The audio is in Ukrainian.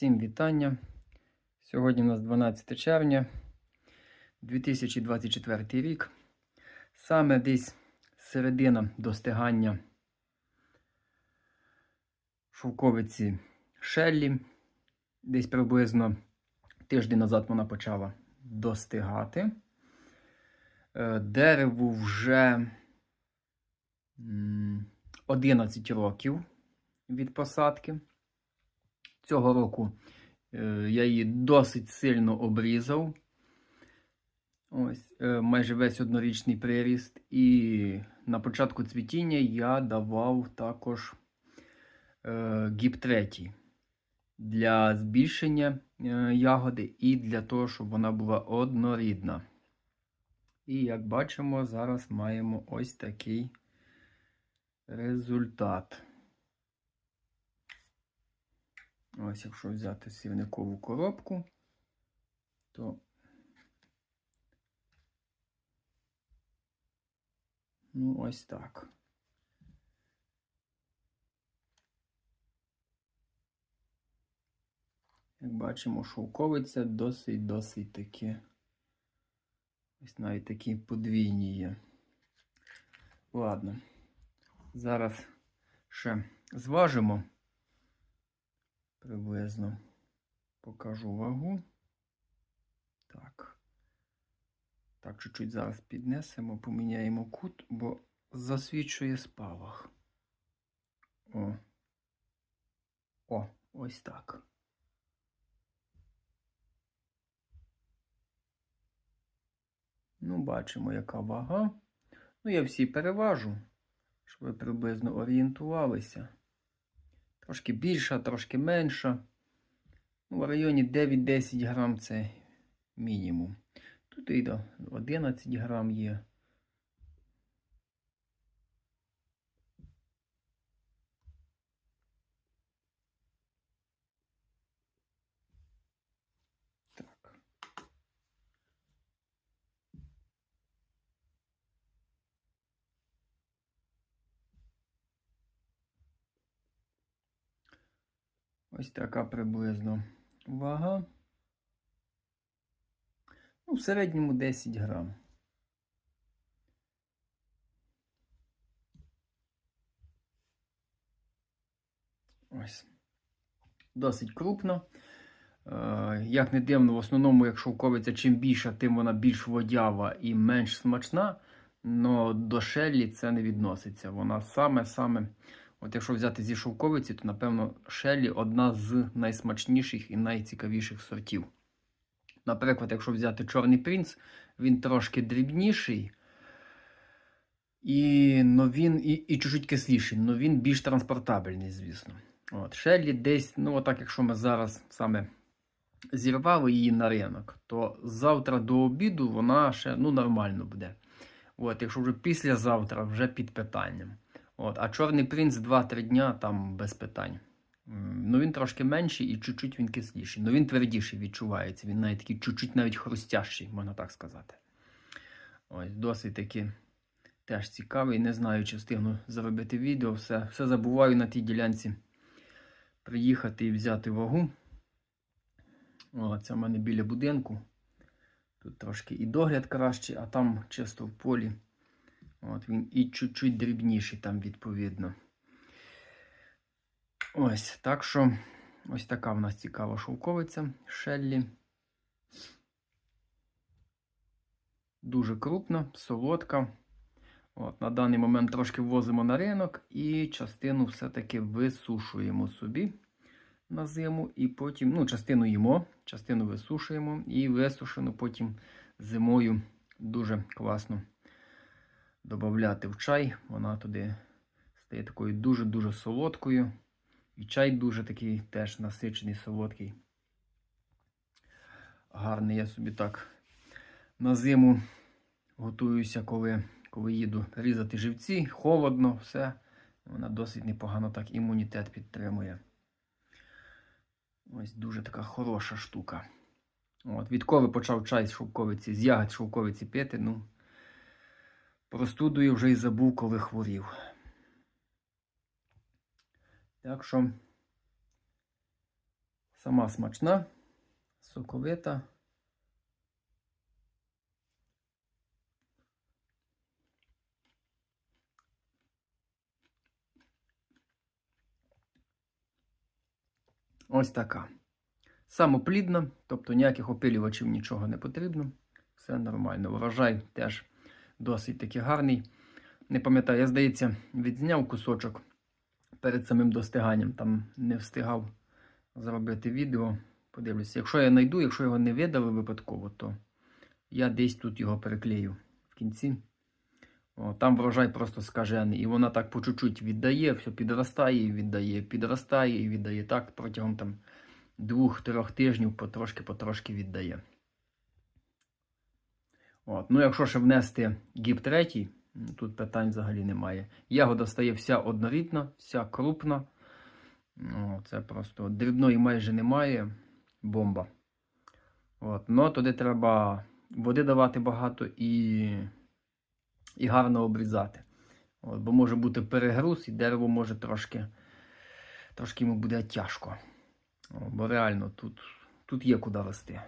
Всім вітання. Сьогодні у нас 12 червня 2024 рік. Саме десь середина достигання шовковиці Шеллі. Десь приблизно тиждень назад вона почала достигати. Е, Дереву вже 11 років від посадки. Цього року е, я її досить сильно обрізав. Ось, е, майже весь однорічний приріст. І на початку цвітіння я давав також е, гіп третій для збільшення ягоди і для того, щоб вона була однорідна. І як бачимо, зараз маємо ось такий результат. Ось, якщо взяти сірникову коробку, то ну ось так. Як бачимо, шовковиця досить-досить таки. Ось навіть такі подвійні є. Ладно. Зараз ще зважимо приблизно покажу вагу. Так. Так, чуть-чуть зараз піднесемо, поміняємо кут, бо засвічує спалах. О. О, ось так. Ну, бачимо, яка вага. Ну, я всі переважу, щоб ви приблизно орієнтувалися. Трошки більша, трошки менша. Ну, в районі 9-10 грам це мінімум. Тут і до 11 грам є. Ось така приблизно вага. Ну, в середньому 10 грам. Ось. Досить крупно. Е, Як не дивно, в основному, як шовковиця, чим більша, тим вона більш водява і менш смачна. Но до шеллі це не відноситься. Вона саме-саме. От якщо взяти зі шовковиці, то, напевно, шеллі одна з найсмачніших і найцікавіших сортів. Наприклад, якщо взяти Чорний принц, він трошки дрібніший. І, но він, і, і чуть-чуть кисліший, але він більш транспортабельний, звісно. От, Шеллі десь, ну отак, якщо ми зараз саме зірвали її на ринок, то завтра до обіду вона ще ну, нормально буде. От, Якщо вже післязавтра, вже під питанням. От, А Чорний принц 2-3 дня там без питань. Ну Він трошки менший і чуть-чуть він кисліший. Ну він твердіший відчувається. Він навіть такий чуть-чуть навіть хрустящий, можна так сказати. Ось, досить таки теж цікавий. Не знаю, чи встигну заробити відео. Все, все забуваю на тій ділянці приїхати і взяти вагу. О, це в мене біля будинку. Тут трошки і догляд кращий, а там чисто в полі. От Він і чуть-чуть дрібніший там, відповідно. Ось, так що ось така в нас цікава шовковиця Шеллі. Дуже крупна, солодка. От, На даний момент трошки ввозимо на ринок і частину все-таки висушуємо собі на зиму. І потім, ну, частину їмо, частину висушуємо і висушену потім зимою дуже класно додати в чай. Вона туди стає такою дуже-дуже солодкою. І чай дуже такий теж насичений, солодкий. Гарний я собі так на зиму готуюся, коли коли їду різати живці, холодно, все. Вона досить непогано так імунітет підтримує. Ось дуже така хороша штука. От, Відколи почав чай з шовковиці, з ягод шовковиці пити, ну, простудою вже й забув, коли хворів. Так що Сама смачна, соковита. Ось така. Самоплідна, тобто ніяких опилювачів нічого не потрібно. Все нормально. Врожай теж досить таки гарний. Не пам'ятаю, я, здається, відзняв кусочок перед самим достиганням. Там не встигав зробити відео. Подивлюся. Якщо я знайду, якщо його не видали випадково, то я десь тут його переклею в кінці. О, там врожай просто скажений. І вона так по чуть-чуть віддає, все підростає і віддає, підростає і віддає. Так протягом там двох-трьох тижнів потрошки-потрошки віддає. От. Ну, якщо ще внести гіп третій, тут питань взагалі немає. Ягода стає вся однорідна, вся крупна. О, це просто дрібної майже немає. Бомба. От. Ну, туди треба води давати багато і, і гарно обрізати. От, бо може бути перегруз, і дерево може трошки, трошки йому буде тяжко. О, бо реально тут, тут є куди рости.